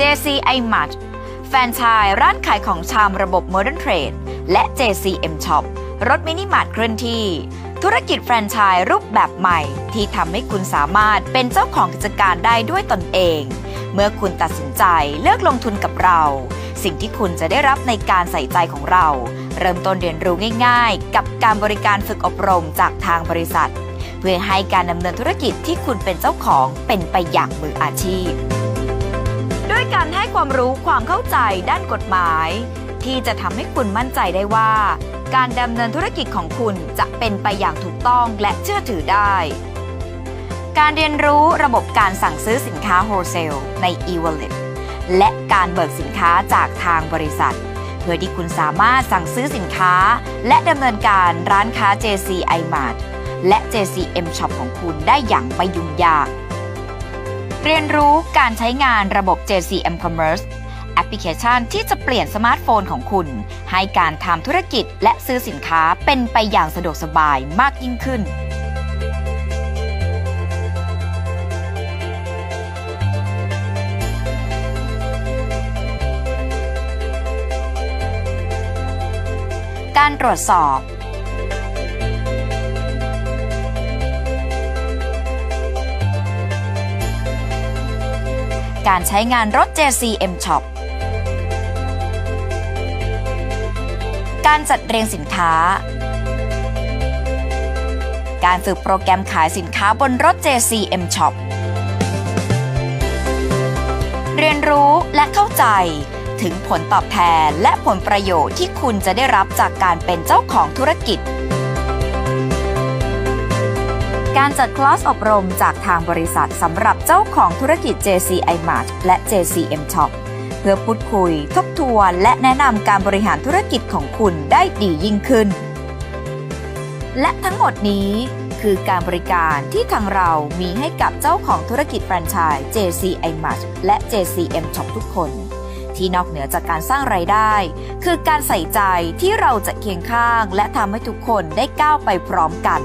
JCI Mart แฟรนไชส์ร้านขายของชำระบบ Modern Trade และ JCM Shop รถมินิมาร์ทเคลื่อนที่ ธุรกิจแฟรนไชส์รูปแบบใหม่ ที่ทำให้คุณสามารถเป็นเจ้าของกิจการได้ด้วยตนเอง เมื่อคุณตัดสินใจเลือกลงทุนกับเรา สิ่งที่คุณจะได้รับในการใส่ใจของเรา เริ่มต้นเรียนรู้ง่าย ๆ กับการบริการฝึกอบรมจากทางบริษัท เพื่อให้การดำเนินธุรกิจที่คุณเป็นเจ้าของเป็นไปอย่างมืออาชีพ ด้วยการให้ความรู้ความเข้าใจด้านกฎหมาย ที่จะทำให้คุณมั่นใจได้ว่า การดำเนินธุรกิจของคุณจะเป็นไปอย่างถูกต้องและเชื่อถือได้ การเรียนรู้ระบบการสั่งซื้อสินค้าโฮลเซลใน e-wallet และการเบิกสินค้าจากทางบริษัท เพื่อที่คุณสามารถสั่งซื้อสินค้า และดำเนินการร้านค้า JCI Mart และ JCM Shop ของคุณได้อย่างไม่ยุ่งยาก เรียนรู้การใช้งานระบบ JCM Commerce แอปพลิเคชันที่จะเปลี่ยนสมาร์ทโฟนของคุณ ให้การทำธุรกิจและซื้อสินค้าเป็นไปอย่างสะดวกสบายมากยิ่งขึ้น การตรวจสอบ การใช้งานรถ JCM Shop การจัดเรียงสินค้า การฝึกโปรแกรมขายสินค้าบนรถ JCM Shop เรียนรู้และเข้าใจถึงผลตอบแทนและผลประโยชน์ที่คุณจะได้รับจากการเป็นเจ้าของธุรกิจ การจัดคลาสอบรมจากทางบริษัทสำหรับเจ้าของธุรกิจ JCI Mart และ JCM Shop เพื่อพูดคุย ทบทวนและแนะนำการบริหารธุรกิจของคุณได้ดียิ่งขึ้น และทั้งหมดนี้คือการบริการที่ทางเรามีให้กับเจ้าของธุรกิจแฟรนไชส์ JCI Mart และ JCM Shop ทุกคน ที่นอกเหนือจากการสร้างไรายได้ คือการใส่ใจที่เราจะเคียงข้าง และทำให้ทุกคนได้ก้าวไปพร้อมกัน